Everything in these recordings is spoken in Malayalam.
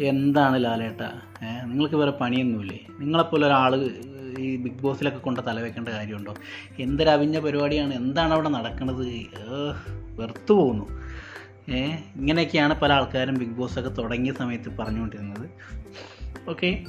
എന്താണ് ലാലേട്ട? നിങ്ങൾക്ക് വേറെ പണിയൊന്നുമില്ലേ? നിങ്ങളെപ്പോലെ ഒരാൾ ഈ ബിഗ് ബോസിലൊക്കെ കൊണ്ട് തലവെക്കേണ്ട കാര്യമുണ്ടോ? എന്തൊരവിഞ്ഞ പരിപാടിയാണ്? എന്താണ് അവിടെ നടക്കുന്നത് വെറുത്തു പോകുന്നു ഏ ഇങ്ങനെയൊക്കെയാണ് പല ആൾക്കാരും ബിഗ് ബോസ് ഒക്കെ തുടങ്ങിയ സമയത്ത് പറഞ്ഞുകൊണ്ടിരുന്നത്. ഓക്കെ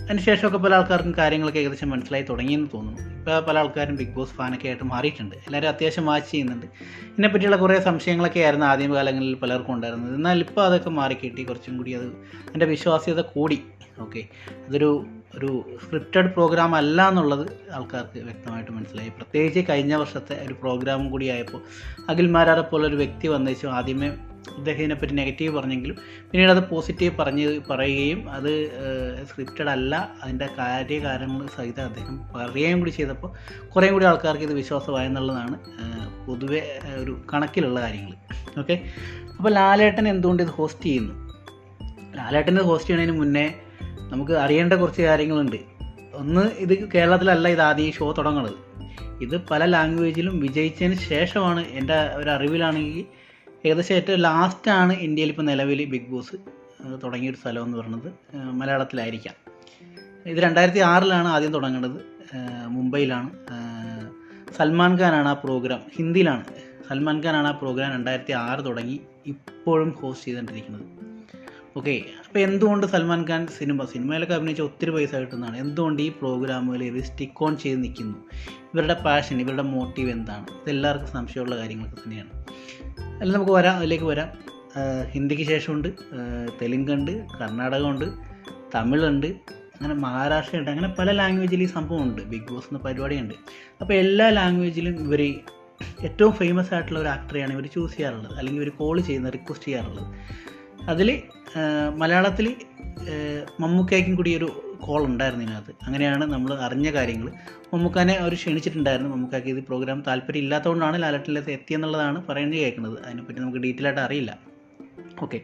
അതിനുശേഷമൊക്കെ പല ആൾക്കാർക്കും കാര്യങ്ങളൊക്കെ ഏകദേശം മനസ്സിലായി തുടങ്ങിയെന്ന് തോന്നുന്നു. ഇപ്പോൾ പല ആൾക്കാരും ബിഗ് ബോസ് ഫാനൊക്കെ ആയിട്ട് മാറിയിട്ടുണ്ട്. എല്ലാവരും അത്യാവശ്യം വാച്ച് ചെയ്യുന്നുണ്ട്. ഇതിനെപ്പറ്റിയുള്ള കുറേ സംശയങ്ങളൊക്കെ ആയിരുന്നു ആദ്യം കാലങ്ങളിൽ പലർക്കും ഉണ്ടായിരുന്നത്. എന്നാൽ ഇപ്പോൾ അതൊക്കെ മാറി കിട്ടി കുറച്ചും കൂടി അത് എന്റെ വിശ്വാസ്യത കൂടി. ഓക്കെ. അതൊരു ഒരു സ്ക്രിപ്റ്റഡ് പ്രോഗ്രാം അല്ല എന്നുള്ളത് ആൾക്കാർക്ക് വ്യക്തമായിട്ട് മനസ്സിലായി. പ്രത്യേകിച്ച് കഴിഞ്ഞ വർഷത്തെ ഒരു പ്രോഗ്രാം കൂടി ആയപ്പോൾ അഖിൽ മാരാറെ പോലെ ഒരു വ്യക്തി വന്നേച്ചു ആദ്യമേ അദ്ദേഹത്തിനെ ഇതിനെപ്പറ്റി നെഗറ്റീവ് പറഞ്ഞെങ്കിലും പിന്നീട് അത് പോസിറ്റീവ് പറഞ്ഞ് പറയുകയും അത് സ്ക്രിപ്റ്റഡ് അല്ല. അതിന്റെ കാര്യകാരണങ്ങൾ സഹിതം അദ്ദേഹം പറയുകയും കൂടി ചെയ്തപ്പോൾ കുറേ കൂടി ആൾക്കാർക്ക് ഇത് വിശ്വാസമായെന്നുള്ളതാണ് പൊതുവെ ഒരു കണക്കിലുള്ള കാര്യങ്ങൾ. ഓക്കെ? അപ്പോൾ ലാലേട്ടൻ എന്തുകൊണ്ട് ഇത് ഹോസ്റ്റ് ചെയ്യുന്നു? ലാലേട്ടൻ ഇത് ഹോസ്റ്റ് ചെയ്യുന്നതിന് മുന്നേ നമുക്ക് അറിയേണ്ട കുറച്ച് കാര്യങ്ങളുണ്ട്. ഒന്ന് ഇത് കേരളത്തിലല്ല ഇത് ആദ്യം ഈ ഷോ തുടങ്ങുന്നത് ഇത് പല ലാംഗ്വേജിലും വിജയിച്ചതിന് ശേഷമാണ് എന്റെ ഒരു അറിവിലാണെങ്കിൽ ഏകദേശം ഏറ്റവും ലാസ്റ്റാണ് ഇന്ത്യയിൽ ഇപ്പോൾ നിലവിൽ ബിഗ് ബോസ് തുടങ്ങിയൊരു സ്ഥലം എന്ന് പറയുന്നത് മലയാളത്തിലായിരിക്കാം. ഇത് രണ്ടായിരത്തി ആറിലാണ് ആദ്യം തുടങ്ങുന്നത് മുംബൈയിലാണ്. സൽമാൻ ഖാനാണ് ആ പ്രോഗ്രാം ഹിന്ദിയിലാണ്. സൽമാൻ ഖാനാണ് ആ പ്രോഗ്രാം രണ്ടായിരത്തി ആറ് തുടങ്ങി ഇപ്പോഴും ഹോസ്റ്റ് ചെയ്തുകൊണ്ടിരിക്കുന്നത്. ഓക്കെ അപ്പോൾ എന്തുകൊണ്ട് സൽമാൻ ഖാൻ സിനിമ സിനിമയിലൊക്കെ അഭിനയിച്ച ഒത്തിരി പൈസ കിട്ടുന്നതാണ്. എന്തുകൊണ്ട് ഈ പ്രോഗ്രാമുകൾ ഇവർ സ്റ്റിക്ക് ഓൺ ചെയ്ത് നിൽക്കുന്നു? ഇവരുടെ പാഷൻ ഇവരുടെ മോട്ടീവ് എന്താണ്? ഇതെല്ലാവർക്കും സംശയമുള്ള കാര്യങ്ങളൊക്കെ തന്നെയാണ്. അതിൽ നമുക്ക് വരാം. അതിലേക്ക് വരാം. ഹിന്ദിക്ക് ശേഷമുണ്ട്. തെലുങ്കുണ്ട് കർണാടകമുണ്ട് തമിഴുണ്ട് അങ്ങനെ മഹാരാഷ്ട്രയുണ്ട്. അങ്ങനെ പല ലാംഗ്വേജിൽ ഈ സംഭവമുണ്ട്. ബിഗ് ബോസ് എന്ന പരിപാടിയുണ്ട്. അപ്പോൾ എല്ലാ ലാംഗ്വേജിലും ഇവർ ഏറ്റവും ഫേമസ് ആയിട്ടുള്ള ഒരു ആക്ടറെയാണ് ഇവർ ചൂസ് ചെയ്യാറുള്ളത്. അല്ലെങ്കിൽ ഇവർ കോൾ ചെയ്യുന്ന റിക്വസ്റ്റ് ചെയ്യാറുള്ളത്. അതിൽ മലയാളത്തിൽ മമ്മൂക്കയ്ക്കും കൂടി ഒരു കോൾ ഉണ്ടായിരുന്നു ഇതിനകത്ത്. അങ്ങനെയാണ് നമ്മൾ അറിഞ്ഞ കാര്യങ്ങൾ. മമ്മൂക്കാനെ അവർ ക്ഷണിച്ചിട്ടുണ്ടായിരുന്നു. മമ്മൂക്കാക്ക് ഇത് പ്രോഗ്രാം താല്പര്യം ഇല്ലാത്തതുകൊണ്ടാണ് ലാലട്ടിലേക്ക് എത്തിയെന്നുള്ളതാണ് പറയുന്നത് കേൾക്കുന്നത്. അതിനെപ്പറ്റി നമുക്ക് ഡീറ്റെയിൽ ആയിട്ട് അറിയില്ല. ഓക്കെ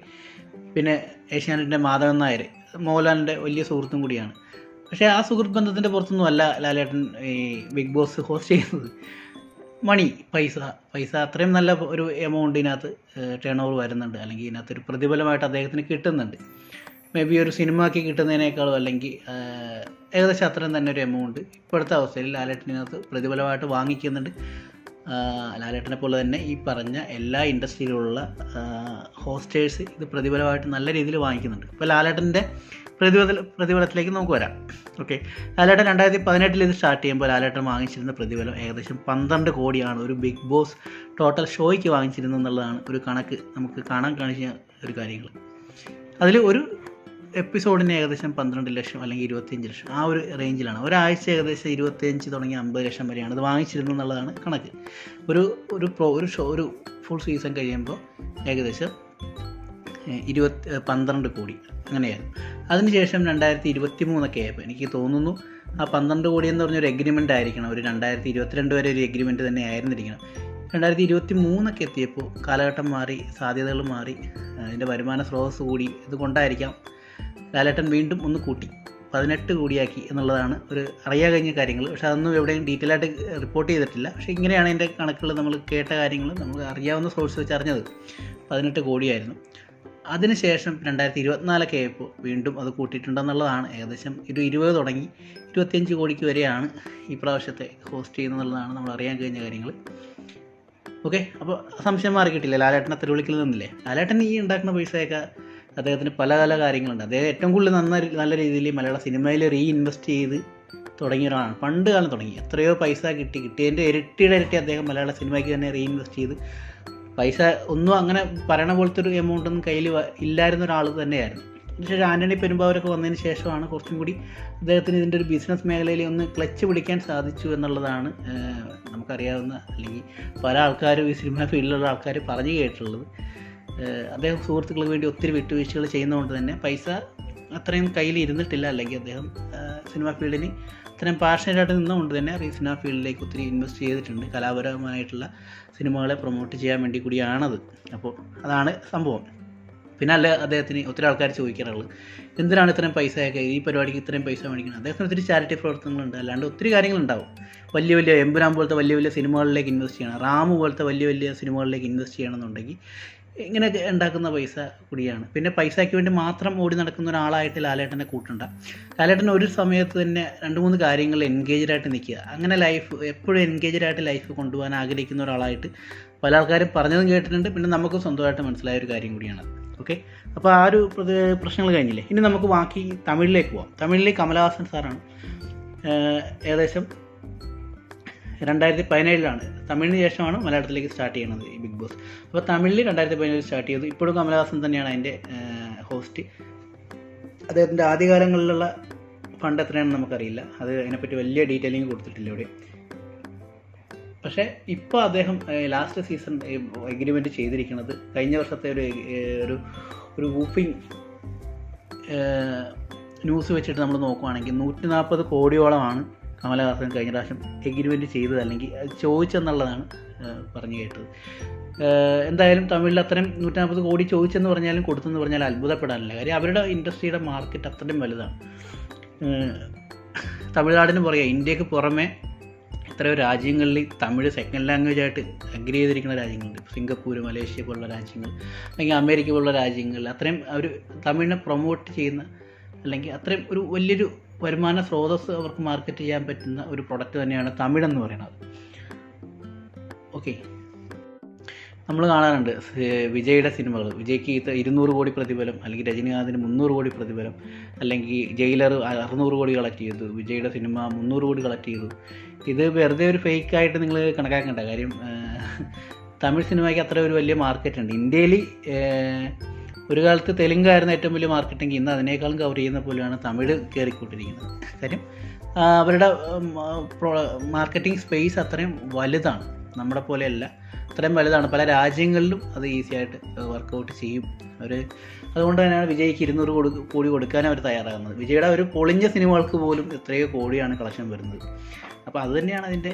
പിന്നെ ഏഷ്യാനെറ്റിന്റെ മാധവൻ നായർ മോഹൻലാലിന്റെ വലിയ സുഹൃത്തും കൂടിയാണ്. പക്ഷേ ആ സുഹൃത്ത് ബന്ധത്തിന്റെ പുറത്തൊന്നും അല്ല ലാലേട്ടൻ ഈ ബിഗ് ബോസ് ഹോസ്റ്റ് ചെയ്യുന്നത്. മണി പൈസ. പൈസ അത്രയും നല്ല ഒരു എമൗണ്ട് ഇതിനകത്ത് ടേൺ ഓവർ വരുന്നുണ്ട്. അല്ലെങ്കിൽ ഇതിനകത്ത് ഒരു പ്രതിഫലമായിട്ട് അദ്ദേഹത്തിന് കിട്ടുന്നുണ്ട്. മേ ബി ഒരു സിനിമയ്ക്ക് കിട്ടുന്നതിനേക്കാളും അല്ലെങ്കിൽ ഏകദേശം അത്രയും തന്നെ ഒരു എമൗണ്ട് ഇപ്പോഴത്തെ അവസ്ഥയിൽ ലാലേട്ടനകത്ത് പ്രതിഫലമായിട്ട് വാങ്ങിക്കുന്നുണ്ട്. ലാലേട്ടനെ പോലെ തന്നെ ഈ പറഞ്ഞ എല്ലാ ഇൻഡസ്ട്രിയിലുള്ള ഹോസ്റ്റേഴ്സ് ഇത് പ്രതിഫലമായിട്ട് നല്ല രീതിയിൽ വാങ്ങിക്കുന്നുണ്ട്. ഇപ്പോൾ ലാലേട്ടന്റെ പ്രതിഫല പ്രതിഫലത്തിലേക്ക് നമുക്ക് വരാം. ഓക്കെ ലാലേട്ടൻ രണ്ടായിരത്തി പതിനെട്ടിൽ ഇത് സ്റ്റാർട്ട് ചെയ്യുമ്പോൾ ലാലേട്ടൻ വാങ്ങിച്ചിരുന്ന പ്രതിഫലം ഏകദേശം പന്ത്രണ്ട് കോടിയാണ്. ഒരു ബിഗ് ബോസ് ടോട്ടൽ ഷോയ്ക്ക് വാങ്ങിച്ചിരുന്നു എന്നുള്ളതാണ് ഒരു കണക്ക് നമുക്ക് കാണാൻ കാണിച്ച ഒരു കാര്യങ്ങൾ. അതിൽ ഒരു എപ്പിസോഡിന് ഏകദേശം പന്ത്രണ്ട് ലക്ഷം അല്ലെങ്കിൽ ഇരുപത്തിയഞ്ച് ലക്ഷം. ആ ഒരു റേഞ്ചിലാണ് ഒരാഴ്ച ഏകദേശം ഇരുപത്തിയഞ്ച് തുടങ്ങി അമ്പത് ലക്ഷം വരെയാണ് അത് വാങ്ങിച്ചിരുന്നു എന്നുള്ളതാണ് കണക്ക്. ഒരു ഒരു പ്രോ ഒരു ഷോ ഒരു ഫുൾ സീസൺ കഴിയുമ്പോൾ ഏകദേശം ഇരുപത്തി പന്ത്രണ്ട് കോടി അങ്ങനെയായിരുന്നു. അതിനുശേഷം രണ്ടായിരത്തി ഇരുപത്തി മൂന്നൊക്കെ ആയപ്പോൾ എനിക്ക് തോന്നുന്നു ആ പന്ത്രണ്ട് കോടി എന്ന് പറഞ്ഞൊരു എഗ്രിമെന്റ് ആയിരിക്കണം. ഒരു രണ്ടായിരത്തി ഇരുപത്തിരണ്ട് വരെ ഒരു എഗ്രിമെന്റ് തന്നെ ആയിരുന്നിരിക്കണം. രണ്ടായിരത്തി ഇരുപത്തി മൂന്നൊക്കെ എത്തിയപ്പോൾ കാലഘട്ടം മാറി സാധ്യതകൾ മാറി അതിന്റെ വരുമാന സ്രോതസ് കൂടി ഇതുകൊണ്ടായിരിക്കാം. ലാലേട്ടൻ വീണ്ടും ഒന്ന് കൂട്ടി. പതിനെട്ട് കോടിയാക്കി എന്നുള്ളതാണ് ഒരു അറിയാൻ കഴിഞ്ഞ കാര്യങ്ങൾ. പക്ഷെ അതൊന്നും എവിടെയും ഡീറ്റെയിൽ ആയിട്ട് റിപ്പോർട്ട് ചെയ്തിട്ടില്ല. പക്ഷെ ഇങ്ങനെയാണ് അതിന്റെ കണക്കുകൾ നമ്മൾ കേട്ട കാര്യങ്ങൾ നമ്മൾ അറിയാവുന്ന സോഴ്സ് വെച്ച് അറിഞ്ഞത്. പതിനെട്ട് കോടിയായിരുന്നു. അതിനുശേഷം രണ്ടായിരത്തി ഇരുപത്തിനാലൊക്കെ ആയപ്പോൾ വീണ്ടും അത് കൂട്ടിയിട്ടുണ്ടെന്നുള്ളതാണ്. ഏകദേശം ഒരു ഇരുപത് തുടങ്ങി. ഇരുപത്തിയഞ്ച് കോടിക്ക് വരെയാണ് ഈ പ്രാവശ്യത്തെ ഹോസ്റ്റ് ചെയ്യുന്നതെന്നുള്ളതാണ് നമ്മൾ അറിയാൻ കഴിഞ്ഞ കാര്യങ്ങൾ. ഓക്കെ അപ്പോൾ സംശയം മാറി കിട്ടില്ല ലാലേട്ടനെ തെരുവിളിക്കൽ നിന്നില്ലേ? ലാലേട്ടൻ ഈ ഉണ്ടാക്കുന്ന പൈസയൊക്കെ അദ്ദേഹത്തിന് പല പല കാര്യങ്ങളുണ്ട്. അദ്ദേഹം ഏറ്റവും കൂടുതൽ നന്ന നല്ല രീതിയിൽ മലയാള സിനിമയിൽ റീ ഇൻവെസ്റ്റ് ചെയ്ത് തുടങ്ങിയ ഒരാളാണ് പണ്ട് കാലം തുടങ്ങി. എത്രയോ പൈസ കിട്ടി. കിട്ടിയതിന്റെ ഇരട്ടിയുടെ ഇരട്ടി അദ്ദേഹം മലയാള സിനിമയ്ക്ക് തന്നെ റീ ഇൻവെസ്റ്റ് ചെയ്ത് പൈസ ഒന്നും അങ്ങനെ പറയണ പോലത്തെ ഒരു എമൗണ്ട് ഒന്നും കയ്യിൽ ഇല്ലായിരുന്ന ഒരാൾ തന്നെയായിരുന്നു. പക്ഷേ ആന്റണി പെരുമ്പാവൂരൊക്കെ വന്നതിന് ശേഷമാണ് കുറച്ചും കൂടി അദ്ദേഹത്തിന് ഇതിന്റെ ഒരു ബിസിനസ് മേഖലയിൽ ഒന്ന് ക്ലച്ച് പിടിക്കാൻ സാധിച്ചു എന്നുള്ളതാണ് നമുക്കറിയാവുന്ന അല്ലെങ്കിൽ പല ആൾക്കാരും ഈ സിനിമ ഫീൽഡിലുള്ള ആൾക്കാർ പറഞ്ഞു കേട്ടിട്ടുള്ളത്. അദ്ദേഹം സുഹൃത്തുക്കൾക്ക് വേണ്ടി ഒത്തിരി വിട്ടുവീഴ്ചകൾ ചെയ്യുന്നതുകൊണ്ട് തന്നെ പൈസ അത്രയും കയ്യിൽ ഇരുന്നിട്ടില്ല. അല്ലെങ്കിൽ അദ്ദേഹം സിനിമാ ഫീൽഡിന് അത്രയും പാഷനായിട്ട് നിന്നുകൊണ്ട് തന്നെ സിനിമ ഫീൽഡിലേക്ക് ഒത്തിരി ഇൻവെസ്റ്റ് ചെയ്തിട്ടുണ്ട്. കലാപരമായിട്ടുള്ള സിനിമകളെ പ്രൊമോട്ട് ചെയ്യാൻ വേണ്ടി കൂടിയാണത്. അപ്പോൾ അതാണ് സംഭവം. പിന്നെ അല്ല അദ്ദേഹത്തിന് ഒത്തിരി ആൾക്കാർ ചോദിക്കാറുള്ളത് എന്തിനാണ് ഇത്രയും പൈസയൊക്കെ? ഈ പരിപാടിക്ക് ഇത്രയും പൈസ മേടിക്കുന്നത് അദ്ദേഹത്തിന് ഒത്തിരി ചാരിറ്റി പ്രവർത്തനങ്ങളുണ്ട്. അല്ലാണ്ട് ഒത്തിരി കാര്യങ്ങളുണ്ടാവും. വലിയ വലിയ എമ്പുരാൻ പോലത്തെ വലിയ വലിയ സിനിമകളിലേക്ക് ഇൻവെസ്റ്റ് ചെയ്യണം. റാമു പോലത്തെ വലിയ വലിയ സിനിമകളിലേക്ക് ഇൻവെസ്റ്റ് ചെയ്യണമെന്നുണ്ടെങ്കിൽ ഇങ്ങനെയൊക്കെ ഉണ്ടാക്കുന്ന പൈസ കൂടിയാണ്. പിന്നെ പൈസയ്ക്ക് വേണ്ടി മാത്രം ഓടി നടക്കുന്ന ഒരാളായിട്ട് ലാലേട്ടനെ കൂട്ടണ്ട. ലാലേട്ടൻ ഒരു സമയത്ത് തന്നെ രണ്ട് മൂന്ന് കാര്യങ്ങളിൽ എൻഗേജ്ഡ് ആയിട്ട് നിൽക്കുക. അങ്ങനെ ലൈഫ് എപ്പോഴും എൻഗേജ്ഡ് ആയിട്ട് ലൈഫ് കൊണ്ടുപോകാൻ ആഗ്രഹിക്കുന്ന ഒരാളായിട്ട് പല ആൾക്കാരും പറഞ്ഞതും കേട്ടിട്ടുണ്ട്. പിന്നെ നമുക്ക് സ്വന്തമായിട്ട് മനസ്സിലായ ഒരു കാര്യം കൂടിയാണ്. ഓക്കെ അപ്പോൾ ആ ഒരു പ്രശ്നങ്ങൾ കഴിഞ്ഞില്ലേ? ഇനി നമുക്ക് ബാക്കി തമിഴിലേക്ക് പോവാം. തമിഴിലേക്ക് കമലഹാസൻ സാറാണ്. ഏകദേശം രണ്ടായിരത്തി പതിനേഴിലാണ് തമിഴിന് ശേഷമാണ് മലയാളത്തിലേക്ക് സ്റ്റാർട്ട് ചെയ്യുന്നത് ഈ ബിഗ് ബോസ് അപ്പോൾ തമിഴിൽ രണ്ടായിരത്തി പതിനേഴിൽ സ്റ്റാർട്ട് ചെയ്തു. ഇപ്പോഴും കമലഹാസൻ തന്നെയാണ് അതിന്റെ ഹോസ്റ്റ് അദ്ദേഹത്തിന്റെ ആദ്യകാലങ്ങളിലുള്ള ഫണ്ട് എത്രയാണെന്ന് നമുക്കറിയില്ല. അത് അതിനെപ്പറ്റി വലിയ ഡീറ്റെയിലിംഗ് കൊടുത്തിട്ടില്ല ഇവിടെ. പക്ഷേ ഇപ്പോൾ അദ്ദേഹം ലാസ്റ്റ് സീസൺ എഗ്രിമെന്റ് ചെയ്തിരിക്കുന്നത് കഴിഞ്ഞ വർഷത്തെ ഒരു ഒരു ഒരു വൂഫിങ് ന്യൂസ് വെച്ചിട്ട് നമ്മൾ നോക്കുവാണെങ്കിൽ നൂറ്റി നാൽപ്പത് കോടിയോളമാണ് കമലഹാസൻ കഴിഞ്ഞ പ്രാവശ്യം എഗ്രിമെന്റ് ചെയ്തത് അല്ലെങ്കിൽ ചോദിച്ചെന്നുള്ളതാണ് പറഞ്ഞു കേട്ടത്. എന്തായാലും തമിഴിൽ അത്രയും നൂറ്റി നാൽപ്പത് കോടി ചോദിച്ചെന്ന് പറഞ്ഞാലും കൊടുത്തെന്ന് പറഞ്ഞാൽ അത്ഭുതപ്പെടാനില്ല. കാര്യം അവരുടെ ഇൻഡസ്ട്രിയുടെ മാർക്കറ്റ് അത്രയും വലുതാണ്. തമിഴ്നാടിന് പുറകെ ഇന്ത്യയ്ക്ക് പുറമെ എത്രയോ രാജ്യങ്ങളിൽ തമിഴ് സെക്കൻഡ് ലാംഗ്വേജ് ആയിട്ട് അഗ്രി ചെയ്തിരിക്കുന്ന രാജ്യങ്ങളുണ്ട്. സിംഗപ്പൂർ മലേഷ്യ പോലുള്ള രാജ്യങ്ങൾ അല്ലെങ്കിൽ അമേരിക്ക പോലുള്ള രാജ്യങ്ങളിൽ അത്രയും അവർ തമിഴിനെ പ്രൊമോട്ട് ചെയ്യുന്ന അല്ലെങ്കിൽ അത്രയും ഒരു വലിയൊരു വരുമാന സ്രോതസ് അവർക്ക് മാർക്കറ്റ് ചെയ്യാൻ പറ്റുന്ന ഒരു പ്രൊഡക്റ്റ് തന്നെയാണ് തമിഴ് എന്ന് പറയുന്നത്. ഓക്കെ നമ്മൾ കാണാറുണ്ട് വിജയുടെ സിനിമകൾ വിജയ്ക്ക് ഇരുന്നൂറ് കോടി പ്രതിഫലം അല്ലെങ്കിൽ രജനീകാന്തിന് മുന്നൂറ് കോടി പ്രതിഫലം അല്ലെങ്കിൽ ജയിലർ അറുന്നൂറ് കോടി കളക്ട് ചെയ്തു വിജയുടെ സിനിമ മുന്നൂറ് കോടി കളക്ട് ചെയ്തു. ഇത് വെറുതെ ഒരു ഫേക്ക് ആയിട്ട് നിങ്ങൾ കണക്കാക്കേണ്ട. കാര്യം തമിഴ് സിനിമയ്ക്ക് അത്ര ഒരു വലിയ മാർക്കറ്റ് ഉണ്ട്. ഇന്ത്യയിൽ ഒരു കാലത്ത് തെലുങ്കായിരുന്നു ഏറ്റവും വലിയ മാർക്കറ്റെങ്കിൽ ഇന്ന് അതിനേക്കാളും കവർ ചെയ്യുന്ന പോലെയാണ് തമിഴ് കയറിക്കൊണ്ടിരിക്കുന്നത്. കാര്യം അവരുടെ മാർക്കറ്റിംഗ് സ്പേസ് അത്രയും വലുതാണ്. നമ്മുടെ പോലെയല്ല. അത്രയും വലുതാണ്. പല രാജ്യങ്ങളിലും അത് ഈസിയായിട്ട് വർക്കൗട്ട് ചെയ്യും. അവർ അതുകൊണ്ട് തന്നെയാണ് വിജയ്ക്ക് ഇരുന്നൂറ് കൊടു കോടി കൊടുക്കാൻ അവർ തയ്യാറാകുന്നത്. വിജയുടെ ഒരു പൊളിഞ്ഞ സിനിമകൾക്ക് പോലും എത്രയോ കോടിയാണ് കളക്ഷൻ വരുന്നത്. അപ്പോൾ അത് തന്നെയാണ് അതിന്റെ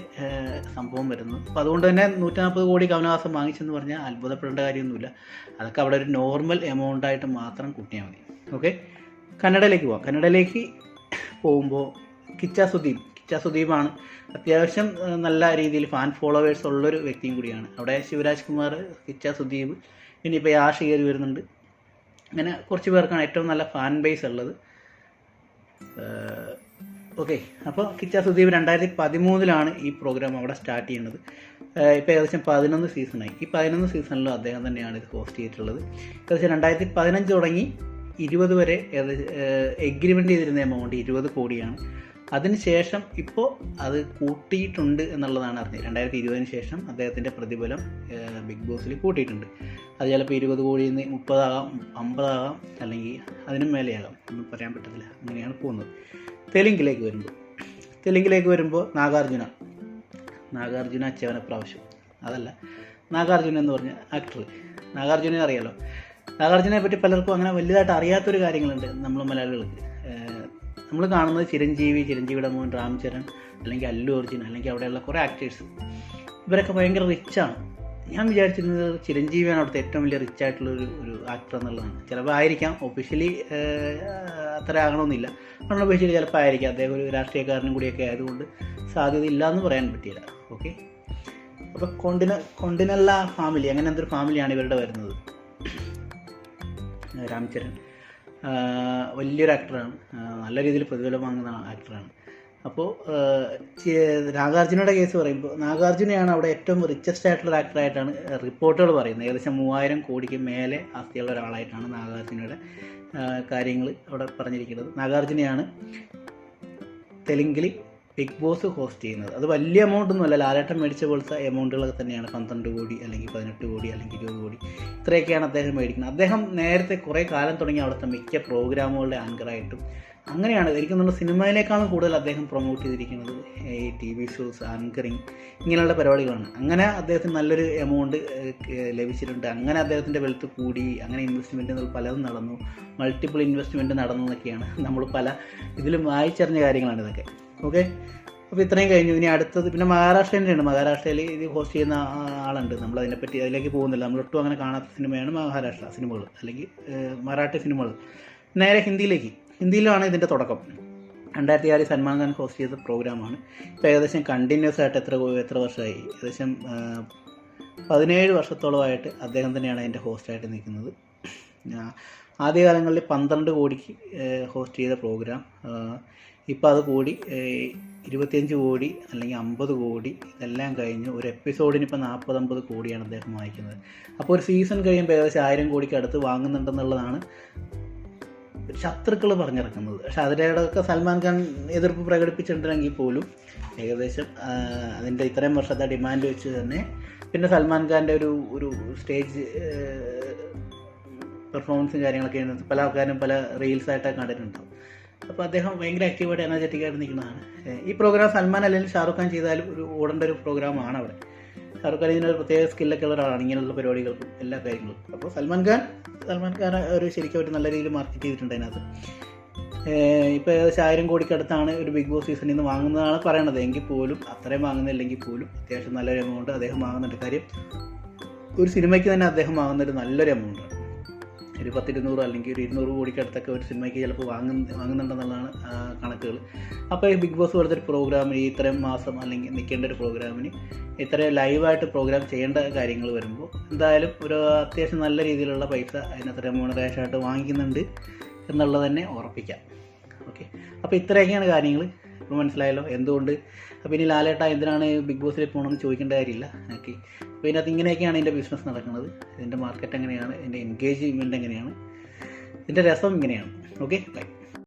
സംഭവം വരുന്നത്. അപ്പോൾ അതുകൊണ്ട് തന്നെ നൂറ്റി കോടി കമലഹാസം വാങ്ങിച്ചെന്ന് പറഞ്ഞാൽ അത്ഭുതപ്പെടേണ്ട കാര്യമൊന്നുമില്ല. അതൊക്കെ അവിടെ ഒരു നോർമൽ എമൗണ്ടായിട്ട് മാത്രം കൂട്ടിയാൽ മതി. ഓക്കെ? കന്നഡയിലേക്ക് പോവാം. കന്നഡയിലേക്ക് പോകുമ്പോൾ കിച്ച സുദീപ്. കിച്ച സുദീപാണ് അത്യാവശ്യം നല്ല രീതിയിൽ ഫാൻ ഫോളോവേഴ്സ് ഉള്ളൊരു വ്യക്തിയും കൂടിയാണ്. അവിടെ ശിവരാജ് കുമാർ കിച്ച സുദീപ് ഇനിയിപ്പോൾ യാഷ് കയറി വരുന്നുണ്ട്. അങ്ങനെ കുറച്ച് പേർക്കാണ് ഏറ്റവും നല്ല ഫാൻ ബേസ് ഉള്ളത്. ഓക്കെ അപ്പോൾ കിച്ച സുദീപ് രണ്ടായിരത്തി പതിമൂന്നിലാണ് ഈ പ്രോഗ്രാം അവിടെ സ്റ്റാർട്ട് ചെയ്യുന്നത്. ഇപ്പോൾ ഏകദേശം പതിനൊന്ന് സീസണായി ഈ പതിനൊന്ന് സീസണിലും അദ്ദേഹം തന്നെയാണ് ഇത് ഹോസ്റ്റ് ചെയ്തിട്ടുള്ളത്. ഏകദേശം രണ്ടായിരത്തി പതിനഞ്ച് തുടങ്ങി ഇരുപത് വരെ ഏകദേശം എഗ്രിമെന്റ് ചെയ്തിരുന്ന എമൗണ്ട് ഇരുപത് കോടിയാണ്. അതിനുശേഷം ഇപ്പോൾ അത് കൂട്ടിയിട്ടുണ്ട് എന്നുള്ളതാണ് അറിഞ്ഞത്. രണ്ടായിരത്തി ഇരുപതിന് ശേഷം അദ്ദേഹത്തിന്റെ പ്രതിഫലം ബിഗ് ബോസിൽ കൂട്ടിയിട്ടുണ്ട്. അത് ചിലപ്പോൾ ഇരുപത് കോടിയിൽ നിന്ന് മുപ്പതാകാം അമ്പതാകാം അല്ലെങ്കിൽ അതിനും മേലെയാകാം. ഒന്നും പറയാൻ പറ്റത്തില്ല. അങ്ങനെയാണ് പോകുന്നത്. തെലുങ്കിലേക്ക് വരുമ്പോൾ. തെലുങ്കിലേക്ക് വരുമ്പോൾ നാഗാർജുന. നാഗാർജുന അച്ചവന പ്രാവശ്യം. അതല്ല നാഗാർജുന എന്ന് പറഞ്ഞ ആക്ടർ നാഗാർജുനെ അറിയാലോ? നാഗാർജുനെ പറ്റി പലർക്കും അങ്ങനെ വലുതായിട്ട് അറിയാത്തൊരു കാര്യങ്ങളുണ്ട് നമ്മൾ മലയാളികൾക്ക്. നമ്മൾ കാണുന്നത് ചിരഞ്ജീവി ചിരഞ്ജീവിയുടെ മോൻ രാംചരൺ അല്ലെങ്കിൽ അല്ലു അർജുൻ അല്ലെങ്കിൽ അവിടെയുള്ള കുറേ ആക്ടേഴ്സ് ഇവരൊക്കെ ഭയങ്കര റിച്ചാണ് ഞാൻ വിചാരിച്ചിരുന്നത് ചിരഞ്ജീവിയാണ് അവിടുത്തെ ഏറ്റവും വലിയ റിച്ച് ആയിട്ടുള്ള ഒരു ആക്ടർ എന്നുള്ളതാണ്. ചിലപ്പോൾ ആയിരിക്കാം. ഒഫീഷ്യലി അത്ര ആകണമെന്നില്ല. നമ്മൾ ഒഫീഷ്യലി ചിലപ്പോൾ ആയിരിക്കാം. അദ്ദേഹം ഒരു രാഷ്ട്രീയക്കാരനും കൂടിയൊക്കെ ആയതുകൊണ്ട് സാധ്യത ഇല്ല എന്ന് പറയാൻ പറ്റിയില്ല. ഓക്കെ അപ്പോൾ കൊണ്ടിന കൊണ്ടിനല്ല ഫാമിലി അങ്ങനെ എന്തൊരു ഫാമിലിയാണ് ഇവരുടെ വരുന്നത്? രാംചരൺ. വലിയൊരു ആക്ടറാണ് നല്ല രീതിയിൽ പ്രതിഫലം വാങ്ങുന്ന ആക്ടറാണ് അപ്പോൾ നാഗാർജുനയുടെ കേസ് പറയുമ്പോൾ നാഗാർജുനയാണ് അവിടെ ഏറ്റവും റിച്ചസ്റ്റ് ആയിട്ടുള്ള ആക്ടറായിട്ടാണ് റിപ്പോർട്ടുകൾ പറയുന്നത്. ഏകദേശം മൂവായിരം കോടിക്ക് മേലെ ആസ്തിയുള്ള ഒരാളായിട്ടാണ് നാഗാർജുനയുടെ കാര്യങ്ങൾ അവിടെ പറഞ്ഞിരിക്കുന്നത്. നാഗാർജുനയാണ് തെലുങ്കിൽ ബിഗ് ബോസ് ഹോസ്റ്റ് ചെയ്യുന്നത്. അത് വലിയ എമൗണ്ട് ഒന്നുമല്ല ലാലേട്ടൻ മേടിച്ച പോലത്തെ എമൗണ്ടുകളൊക്കെ തന്നെയാണ്. പന്ത്രണ്ട് കോടി അല്ലെങ്കിൽ പതിനെട്ട് കോടി അല്ലെങ്കിൽ ഇരുപത് കോടി. ഇത്രയൊക്കെയാണ് അദ്ദേഹം മേടിക്കുന്നത്. അദ്ദേഹം നേരത്തെ കുറേ കാലം തുടങ്ങി അവിടുത്തെ മിക്ക പ്രോഗ്രാമുകളുടെ ആങ്കറായിട്ടും അങ്ങനെയാണ്. എനിക്ക് നമ്മുടെ സിനിമയിലേക്കാണ് കൂടുതൽ അദ്ദേഹം പ്രൊമോട്ട് ചെയ്തിരിക്കുന്നത് ഈ ടി വി ഷോസ് ആങ്കറിങ് ഇങ്ങനെയുള്ള പരിപാടികളാണ്. അങ്ങനെ അദ്ദേഹത്തിന് നല്ലൊരു എമൗണ്ട് ലഭിച്ചിട്ടുണ്ട്. അങ്ങനെ അദ്ദേഹത്തിന്റെ വെൽത്ത് കൂടി അങ്ങനെ ഇൻവെസ്റ്റ്മെന്റുകൾ പലതും നടന്നു. മൾട്ടിപ്പിൾ ഇൻവെസ്റ്റ്മെന്റ് നടന്നു എന്നൊക്കെയാണ് നമ്മൾ പല ഇതിലും വായിച്ചറിഞ്ഞ കാര്യങ്ങളാണ് ഇതൊക്കെ. ഓക്കെ അപ്പോൾ ഇത്രയും കഴിഞ്ഞു. ഇനി അടുത്തത് പിന്നെ മഹാരാഷ്ട്രേന്റെ ഉണ്ട് മഹാരാഷ്ട്രയിൽ ഇത് ഹോസ്റ്റ് ചെയ്യുന്ന ആളുണ്ട്. നമ്മൾ അതിനെപ്പറ്റി അതിലേക്ക് പോകുന്നില്ല. നമ്മൾ ഒട്ടും അങ്ങനെ കാണാത്ത സിനിമയാണ് മഹാരാഷ്ട്ര സിനിമകൾ. അല്ലെങ്കിൽ മറാഠി സിനിമകൾ. നേരെ ഹിന്ദിയിലേക്ക്. ഹിന്ദിയിലാണ് ഇതിന്റെ തുടക്കം. രണ്ടായിരത്തി ആറിൽ സൽമാൻ ഖാൻ ഹോസ്റ്റ് ചെയ്ത പ്രോഗ്രാമാണ് ഇപ്പോൾ ഏകദേശം കണ്ടിന്യൂസ് ആയിട്ട് എത്ര എത്ര വർഷമായി? ഏകദേശം പതിനേഴ് വർഷത്തോളമായിട്ട് അദ്ദേഹം തന്നെയാണ് അതിന്റെ ഹോസ്റ്റായിട്ട് നിൽക്കുന്നത്. ആദ്യകാലങ്ങളിൽ പന്ത്രണ്ട് കോടിക്ക് ഹോസ്റ്റ് ചെയ്ത പ്രോഗ്രാം ഇപ്പോൾ അത് കൂടി ഇരുപത്തിയഞ്ച് കോടി അല്ലെങ്കിൽ അമ്പത് കോടി ഇതെല്ലാം കഴിഞ്ഞ് ഒരു എപ്പിസോഡിന് ഇപ്പോൾ നാൽപ്പത് കോടിയാണ് അദ്ദേഹം വാങ്ങിക്കുന്നത് അപ്പോൾ ഒരു സീസൺ കഴിയുമ്പോൾ ഏകദേശം ആയിരം കോടിക്ക് അടുത്ത് വാങ്ങുന്നുണ്ടെന്നുള്ളതാണ് ശത്രുക്കൾ പറഞ്ഞിറക്കുന്നത്. പക്ഷെ അതിനിടയ്ക്ക് സൽമാൻ ഖാൻ എതിർപ്പ് പ്രകടിപ്പിച്ചിട്ടുണ്ടെങ്കിൽ പോലും ഏകദേശം അതിന്റെ ഇത്രയും വർഷത്തെ ഡിമാൻഡ് വെച്ച് തന്നെ പിന്നെ സൽമാൻ ഖാന്റെ ഒരു ഒരു സ്റ്റേജ് പെർഫോമൻസും കാര്യങ്ങളൊക്കെ പല ആൾക്കാരും പല റീൽസ് ആയിട്ടൊക്കെ കണ്ടിട്ടുണ്ടാവും. അപ്പോൾ അദ്ദേഹം ഭയങ്കര ആക്റ്റീവായിട്ട് എനർജറ്റിക് ആയിട്ട് നിൽക്കുന്നതാണ്. ഈ പ്രോഗ്രാം സൽമാൻ അല്ലെങ്കിൽ ഷാറുഖ് ഖാൻ ചെയ്താലും ഒരു ഓടേണ്ട ഒരു പ്രോഗ്രാമാണ് അവിടെ. ഷാറുഖ് ഖാൻ ഇതിനൊരു പ്രത്യേക സ്കില്ലൊക്കെ ഉള്ള ഒരാളാണ്. ഇങ്ങനെയുള്ള പരിപാടികൾക്കും എല്ലാ കാര്യങ്ങളും. അപ്പോൾ സൽമാൻ ഖാൻ സൽമാൻ ഖാൻ ഒരു ശരിക്കും ഒരു നല്ല രീതിയിൽ മാർക്കറ്റ് ചെയ്തിട്ടുണ്ട് അതിനകത്ത്. ഇപ്പോൾ ഏകദേശം ആയിരം കോടിക്ക് അടുത്താണ് ഒരു ബിഗ് ബോസ് സീസണിൽ നിന്ന് വാങ്ങുന്നതാണ് പറയണത്. എങ്കിൽ പോലും അത്രയും വാങ്ങുന്നില്ലെങ്കിൽ പോലും അത്യാവശ്യം നല്ലൊരു എമൗണ്ട് അദ്ദേഹം വാങ്ങുന്നുണ്ട്. കാര്യം ഒരു സിനിമയ്ക്ക് തന്നെ അദ്ദേഹം വാങ്ങുന്ന ഒരു നല്ലൊരു എമൗണ്ടാണ് ഒരു പത്തിരുന്നൂറ് അല്ലെങ്കിൽ ഒരു ഇരുന്നൂറ് കോടിക്ക് അടുത്തൊക്കെ ഒരു സിനിമയ്ക്ക് ചിലപ്പോൾ വാങ്ങുന്ന വാങ്ങുന്നുണ്ടെന്നുള്ളതാണ് കണക്കുകൾ. അപ്പോൾ ഈ ബിഗ് ബോസ് പോലത്തെ ഒരു പ്രോഗ്രാമിന് ഇത്രയും മാസം അല്ലെങ്കിൽ നിൽക്കേണ്ട ഒരു പ്രോഗ്രാമിന് ഇത്രയും ലൈവായിട്ട് പ്രോഗ്രാം ചെയ്യേണ്ട കാര്യങ്ങൾ വരുമ്പോൾ എന്തായാലും ഒരു അത്യാവശ്യം നല്ല രീതിയിലുള്ള പൈസ അതിനകത്ത് ആയിട്ട് വാങ്ങിക്കുന്നുണ്ട് എന്നുള്ളത് തന്നെ ഉറപ്പിക്കാം. ഓക്കെ അപ്പോൾ ഇത്രയൊക്കെയാണ് കാര്യങ്ങൾ. ഇപ്പോൾ മനസ്സിലായല്ലോ എന്തുകൊണ്ട്. അപ്പോൾ ഇനി ലാലേട്ട എന്തിനാണ് ബിഗ് ബോസിൽ പോകണമെന്ന് ചോദിക്കേണ്ട കാര്യമില്ല. ഓക്കെ. അപ്പോൾ ഇതിനകത്ത് ഇങ്ങനെയൊക്കെയാണ് എന്റെ ബിസിനസ് നടക്കുന്നത്. ഇതിന്റെ മാർക്കറ്റ് എങ്ങനെയാണ്? എന്റെ എൻഗേജ്മെന്റ് എങ്ങനെയാണ്? ഇതിന്റെ രസം ഇങ്ങനെയാണ്. ഓക്കെ. ബൈ.